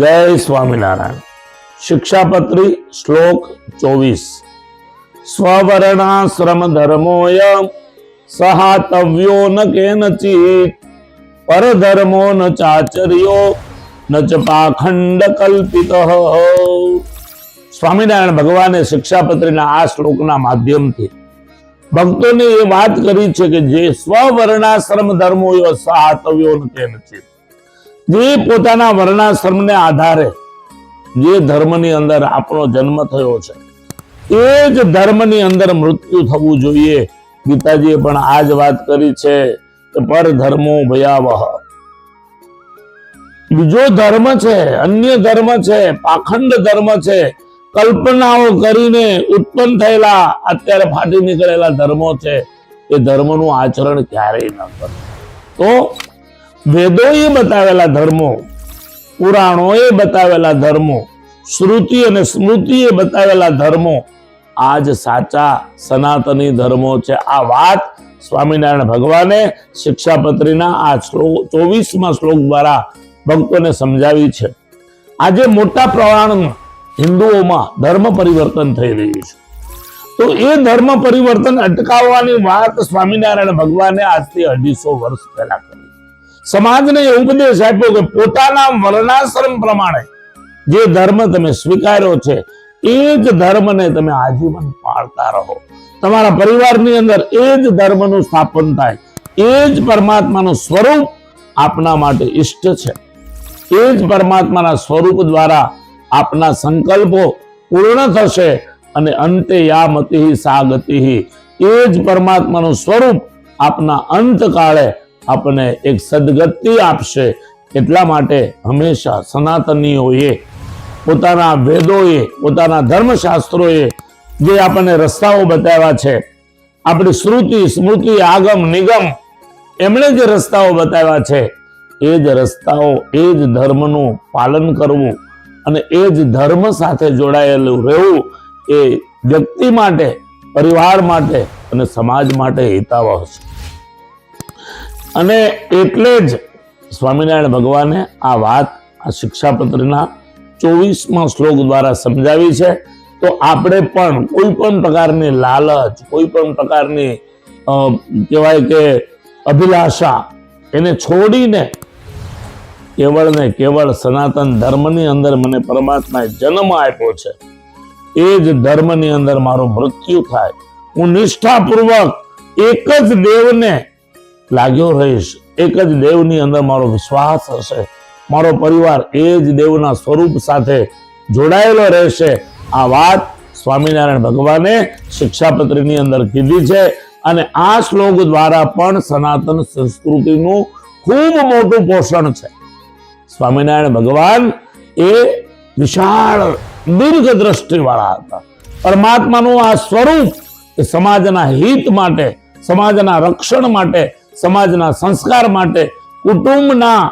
જય સ્વામિનારાયણ. શિક્ષાપત્રી શ્લોક ચોવીસ. સ્વવર્ણાશ્રમ ધર્મોય સહાતવ્યો ન કેનચિત, પરધર્મો ન ચાચર્યો, ન ચ પાખંડ કલ્પિત સ્વામિનારાયણ ભગવાને શિક્ષાપત્રીના આ શ્લોકના માધ્યમથી ભક્તોને એ વાત કરી છે કે જે સ્વવર્ણાશ્રમ ધર્મોય સહાતવ્યો ન કેનચિત. જે પોતાના વર્ણાશ્રમને આધારે જે ધર્મની અંદર આપણો જન્મ થયો છે, એ જ ધર્મની અંદર મૃત્યુ થવું જોઈએ. ગીતાજીએ પણ આ જ વાત કરી છે કે પર ધર્મો ભયાવહ. બીજો ધર્મ છે, અન્ય ધર્મ છે, પાખંડ ધર્મ છે, કલ્પનાઓ કરીને ઉત્પન્ન થયેલા, અત્યારે ફાટી નીકળેલા ધર્મો છે, એ ધર્મનું આચરણ ક્યારેય ન કરે. તો વેદોએ બતાવેલા ધર્મો, પુરાણોએ બતાવેલા ધર્મો, શ્રુતિ અને સ્મૃતિએ બતાવેલા ધર્મો આ જ સાચા સનાતની ધર્મો છે. આ વાત સ્વામિનારાયણ ભગવાને શિક્ષાપત્રીના આ શ્લોક ચોવીસમાં શ્લોક દ્વારા ભક્તોને સમજાવી છે. આજે મોટા પ્રમાણમાં હિન્દુઓમાં ધર્મ પરિવર્તન થઈ રહ્યું છે. તો એ ધર્મ પરિવર્તન અટકાવવાની વાત સ્વામિનારાયણ ભગવાને આજથી અઢીસો વર્ષ પહેલા કરી. સમાજને એ ઉપદેશ આપ્યો કે પોતાના વર્ણાશ્રમ પ્રમાણે જે ધર્મ તમે સ્વીકાર્યો છે, એ જ ધર્મને તમે આજીવન પાળતા રહો. તમારા પરિવારની અંદર એ જ ધર્મનું સ્થાપન થાય. એ જ પરમાત્માનું સ્વરૂપ આપના માટે ઈષ્ટ છે. એ જ પરમાત્માના સ્વરૂપ દ્વારા આપના સંકલ્પો પૂર્ણ થશે અને અંતે યા મતિ સાગતિ એ જ પરમાત્માનું સ્વરૂપ આપના અંતકાળે આપણને એક સદગતિ આપશે. એટલા માટે હંમેશા સનાતનીઓએ, પોતાના વેદોએ, પોતાના ધર્મશાસ્ત્રોએ જે આપણને રસ્તાઓ બતાવ્યા છે, આપણી શ્રુતિ, સ્મૃતિ, આગમ, નિગમ, એમણે જે રસ્તાઓ બતાવ્યા છે, એ જ રસ્તાઓ, એ જ ધર્મનું પાલન કરવું અને એ જ ધર્મ સાથે જોડાયેલું રહેવું એ વ્યક્તિ માટે, પરિવાર માટે અને સમાજ માટે હિતાવહ છે. અને એટલે જ સ્વામિનારાયણ ભગવાને આ વાત, આ શિક્ષાપત્રના ચોવીસમાં શ્લોક દ્વારા સમજાવી છે. તો આપણે પણ કોઈ પણ પ્રકારની લાલચ, કોઈ પણ પ્રકારની કહેવાય કે અભિલાષા એને છોડીને કેવળ ને કેવળ સનાતન ધર્મની અંદર મને પરમાત્માએ જન્મ આપ્યો છે. એ જ ધર્મની અંદર મારું મૃત્યુ થાય. હું નિષ્ઠાપૂર્વક એક જ દેવને લાગ્યો રહીશ. એક જ દેવની અંદર મારો વિશ્વાસ હશે. મારો પરિવાર એ જ દેવના સ્વરૂપ સાથે જોડાયેલો રહેશે. આ વાત સ્વામિનારાયણ ભગવાને શિક્ષાપત્રીની અંદર કીધી છે અને આ શ્લોક દ્વારા પણ સનાતન સંસ્કૃતિનું ખૂબ મોટું પોષણ છે. સ્વામિનારાયણ ભગવાન એ વિશાળ દીર્ઘ દ્રષ્ટિ વાળા હતા. પરમાત્માનું આ સ્વરૂપ એ સમાજના હિત માટે, સમાજના રક્ષણ માટે સમાજના સંસ્કાર માટે, કુટુંબના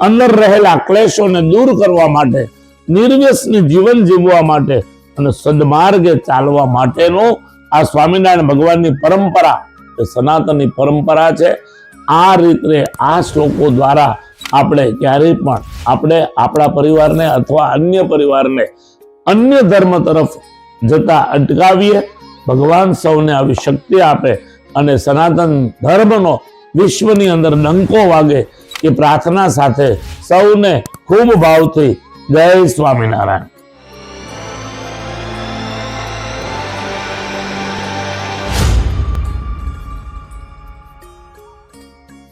અંદર રહેલા ક્લેશોને દૂર કરવા માટે, નિર્વ્યસની જીવન જીવવા માટે અને સદમાર્ગે ચાલવા માટેનો આ સ્વામિનારાયણ ભગવાનની પરંપરા, એ સનાતનની પરંપરા છે. આ રીતે આ શ્લોકો દ્વારા આપણે ક્યારેય પણ આપણે આપણા પરિવારને અથવા અન્ય પરિવારને અન્ય ધર્મ તરફ જતા અટકાવીએ. ભગવાન સૌને આવી શક્તિ આપે અને સનાતન ધર્મનો વિશ્વની અંદર ડંકો વાગે એ પ્રાર્થના સાથે સૌને ખૂબ ભાવથી જય સ્વામિનારાયણ.